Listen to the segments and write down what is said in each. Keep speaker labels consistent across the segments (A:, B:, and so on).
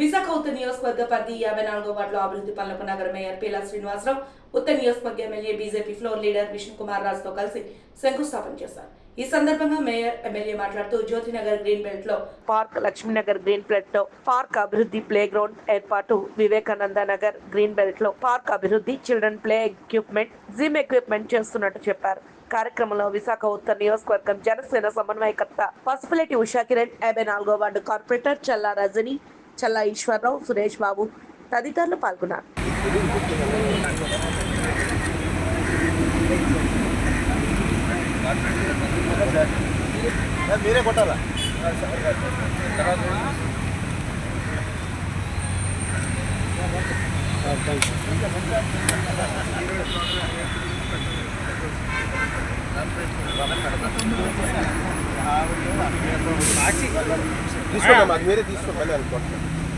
A: విశాఖ ఉత్తర నియోజకవర్గ పరిధి యాభై నాలుగో వార్డులో అభివృద్ధి పనులకు నగర మేయర్ పీలా శ్రీనివాసరావు ఉత్తర నియోజకవర్గ MLA BJP floor leader Vishnu Kumar రాజుతో కలిసి శంకుస్థాపన చేశారు. ఈ సందర్భంగా మేయర్ ఎమ్మెల్యే మాట్లాడుతూ జ్యోతినగర్ గ్రీన్ బెల్ట్లో పార్క్ లక్ష్మీనగర్ గ్రీన్ బెల్ట్లో పార్క్ అభివృద్ధి ప్లే గ్రౌండ్ ఏర్పాటు వివేకానంద నగర్ గ్రీన్ బెల్ట్లో పార్క్ అభివృద్ధి children play equipment gym equipment చేస్తున్నట్టు చెప్పారు. కార్యక్రమంలో విశాఖ ఉత్తర నియోజకవర్గం జనసేన సమన్వయకర్త పసుపులేటి ఉషా కిరణ్ యాభై నాలుగో వార్డు కార్పొరేటర్ చల్లా రజని చల్లా ఈశ్వరరావు సురేష్ బాబు తదితరులు పాల్గొన్నారు.
B: మీరే కొట్టాలా? తీసుకోండి మాకు మీరే తీసుకోండి మళ్ళీ అనుకోండి
C: లో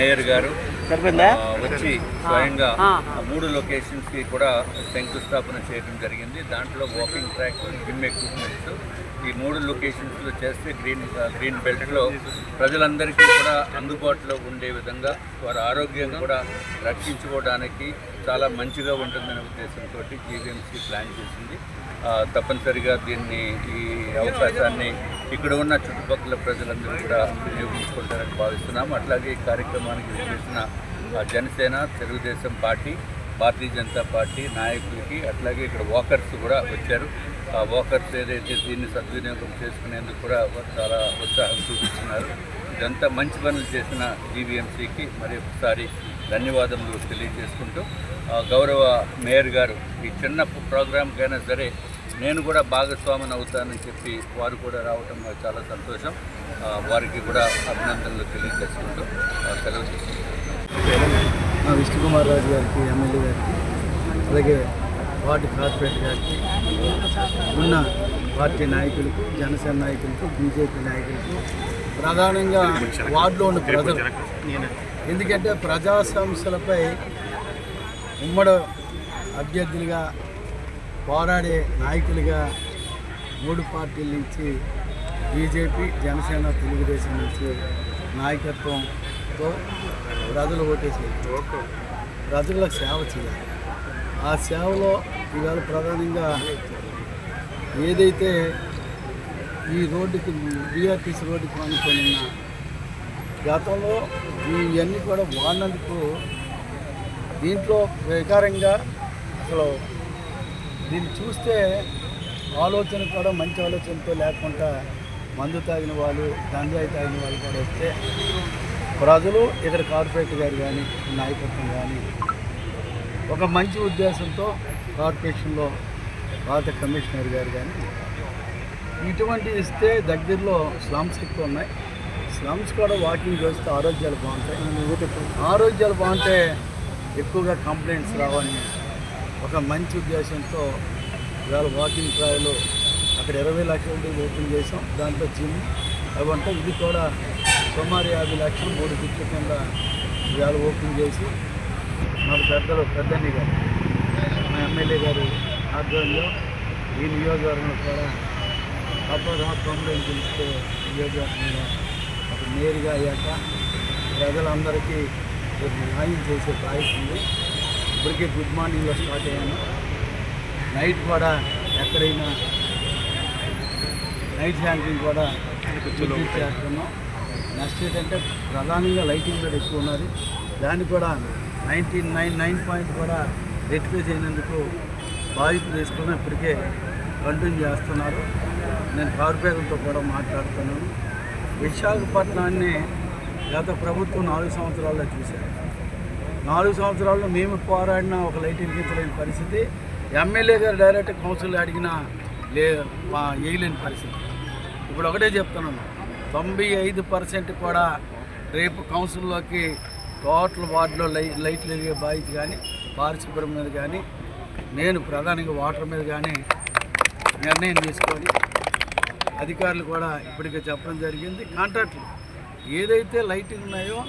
C: మేయర్ గారు వచ్చి స్వయంగా మూడు లొకేషన్స్కి కూడా శంకుస్థాపన చేయడం జరిగింది. దాంట్లో వాకింగ్ ట్రాక్ జిమ్ ఎక్విప్మెంట్స్ ఈ మూడు లొకేషన్స్లో చేస్తే గ్రీన్ గ్రీన్ బెల్ట్లో ప్రజలందరికీ కూడా అందుబాటులో ఉండే విధంగా వారి ఆరోగ్యం కూడా రక్షించుకోవడానికి చాలా మంచిగా ఉంటుందనే ఉద్దేశంతో జీవీఎంసీ ప్లాన్ చేసింది. తప్పనిసరిగా దీన్ని ఈ అవకాశాన్ని ఇక్కడ ఉన్న చుట్టుపక్కల ప్రజలందరూ కూడా వినియోగించుకుంటారని భావిస్తున్నాము. అట్లాగే ఈ కార్యక్రమానికి చేసిన జనసేన తెలుగుదేశం పార్టీ భారతీయ జనతా పార్టీ నాయకులకి అట్లాగే ఇక్కడ వాకర్స్ కూడా వచ్చారు. ఆ వాకర్స్ ఏదైతే దీన్ని సద్వినియోగం చేసుకునేందుకు కూడా చాలా ఉత్సాహం చూపిస్తున్నారు. ఇదంతా మంచి పనులు చేసిన జీవీఎంసీకి మరి ఒకసారి ధన్యవాదములు తెలియజేసుకుంటూ గౌరవ మేయర్ గారు ఈ చిన్న ప్రోగ్రామ్కైనా సరే నేను కూడా భాగస్వామిని అవుతానని చెప్పి వారు కూడా రావటం నాకు చాలా సంతోషం. వారికి కూడా అభినందనలు తెలియజేసుకుంటూ సెలవు తీసుకుంటాను
D: విష్ణుకుమార్ రాజు గారికి ఎమ్మెల్యే గారికి అలాగే వార్డు కార్పొరేట్ గారికి ఉన్న పార్టీ నాయకులకు జనసేన నాయకులకు బీజేపీ నాయకులకు ప్రధానంగా వార్డులో ఉన్న ప్రజలు. ఎందుకంటే ప్రజా సమస్యలపై ఉమ్మడి అభ్యర్థులుగా పోరాడే నాయకులుగా మూడు పార్టీల నుంచి బీజేపీ జనసేన తెలుగుదేశం నుంచి నాయకత్వంతో ప్రజలు ఓటేసి ప్రజలకు సేవ చేయాలి. ఆ సేవలో ఇవాళ ప్రధానంగా ఏదైతే ఈ రోడ్డుకి బీఆర్టీసీ రోడ్డుకి అనుకొని ఉన్న గతంలో ఇవన్నీ కూడా వాడినందుకు దీంట్లో వికారంగా అసలు దీన్ని చూస్తే ఆలోచన కూడా మంచి ఆలోచనతో లేకుండా మందు తాగిన వాళ్ళు గంజాయి తాగిన వాళ్ళు కూడా వస్తే ప్రజలు ఇక్కడ కార్పొరేట్ గారు కానీ నాయకత్వం కానీ ఒక మంచి ఉద్దేశంతో కార్పొరేషన్లో పాత కమిషనర్ గారు కానీ ఇటువంటి ఇస్తే దగ్గరలో స్లమ్స్ ఎక్కువ ఉన్నాయి. స్లమ్స్ కూడా వాకింగ్ చేస్తే ఆరోగ్యాలు బాగుంటాయి. ఆరోగ్యాలు బాగుంటే ఎక్కువగా కంప్లైంట్స్ రావని ఒక మంచి ఉద్దేశంతో ఇవాళ వాకింగ్ ట్రాయలు అక్కడ ఇరవై లక్షలు ఓపెన్ చేసాం. దాంట్లో జిమ్ అవంటే ఇది కూడా సుమారు యాభై లక్షలు మూడు ఫిట్ల కింద ఇవాళ ఓపెన్ చేసి మాకు పెద్దలు పెద్దని గారు మా ఎమ్మెల్యే గారు ఆధ్వర్యంలో ఈ నియోజకవర్గంలో కూడా తప్పగా తొమ్మిది నియోజకవర్గంలో అప్పుడు నేరుగా అయ్యాక ప్రజలందరికీ న్యాయం చేసే బాధ్యత ఉంది. ఇప్పటికే గుడ్ మార్నింగ్లో స్టార్ట్ అయ్యాను. నైట్ కూడా ఎక్కడైనా నైట్ హ్యాండింగ్ కూడా చేస్తున్నాం. నెక్స్ట్ ఏంటంటే ప్రధానంగా లైటింగ్ కూడా ఎక్కువ ఉన్నది. దాన్ని కూడా నైన్టీ నైన్ నైన్ పాయింట్ కూడా రెట్టిఫై చేయనందుకు బాధ్యత తీసుకుని ఇప్పటికే కంటిన్యూ చేస్తున్నారు. నేను కార్పొరేటర్తో కూడా మాట్లాడుతున్నాను. విశాఖపట్నాన్ని గత ప్రభుత్వం నాలుగు సంవత్సరాల్లో చూశాను నాలుగు సంవత్సరాల్లో మేము పోరాడిన ఒక లైట్ వెలిగించలేని పరిస్థితి. ఎమ్మెల్యే గారు డైరెక్ట్ కౌన్సిల్ అడిగినా లే మా వేయలేని పరిస్థితి. ఇప్పుడు ఒకటే చెప్తున్నాను. తొంభై ఐదు పర్సెంట్ కూడా రేపు కౌన్సిల్లోకి టోటల్ వార్డులో లై లైట్లు ఎదిగే బాధ్యత కానీ పారిశుభ్రం మీద కానీ నేను ప్రధానంగా వాటర్ మీద కానీ నిర్ణయం తీసుకొని అధికారులు కూడా ఇప్పటికే చెప్పడం జరిగింది. కాంట్రాక్ట్లు ఏదైతే లైటింగ్ ఉన్నాయో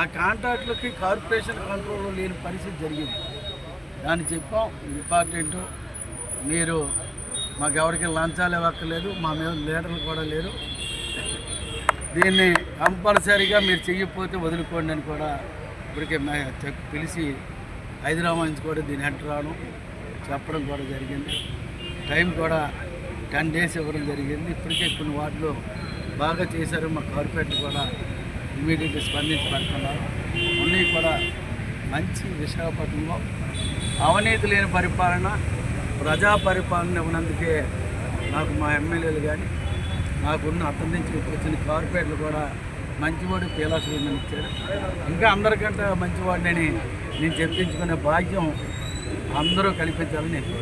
D: ఆ కాంట్రాక్టులకి కార్పొరేషన్ కంట్రోల్లో లేని పరిస్థితి జరిగింది. దాన్ని చెప్పాం ఇంపార్టెంట్. మీరు మాకు ఎవరికి లంచాలు ఇవ్వక్కర్లేదు మా మీద లీడర్లు కూడా లేరు. దీన్ని కంపల్సరీగా మీరు చెయ్యకపోతే వదులుకోండి అని కూడా ఇప్పటికే పిలిచి హైదరాబాద్ నుంచి కూడా దీని హెడ్ రావడం చెప్పడం కూడా జరిగింది. టైం కూడా టెన్ డేస్ ఇవ్వడం జరిగింది. ఇప్పటికే కొన్ని వాటిలో బాగా చేశారు మా కార్పొరేట్ కూడా. ఇమీడియట్గా స్పందించి పెడుతున్నారు అన్నీ కూడా మంచి విశాఖపట్నంలో అవినీతి లేని పరిపాలన ప్రజా పరిపాలన ఉన్నందుకే నాకు మా ఎమ్మెల్యేలు కానీ నాకున్న అతని నుంచి వచ్చిన కార్పొరేట్లు కూడా మంచివాడు పీలాశ్రీని ఇచ్చారు. ఇంకా అందరికంటే మంచివాడిని నేను చెప్పించుకునే భాగ్యం అందరూ కల్పించాలని నేను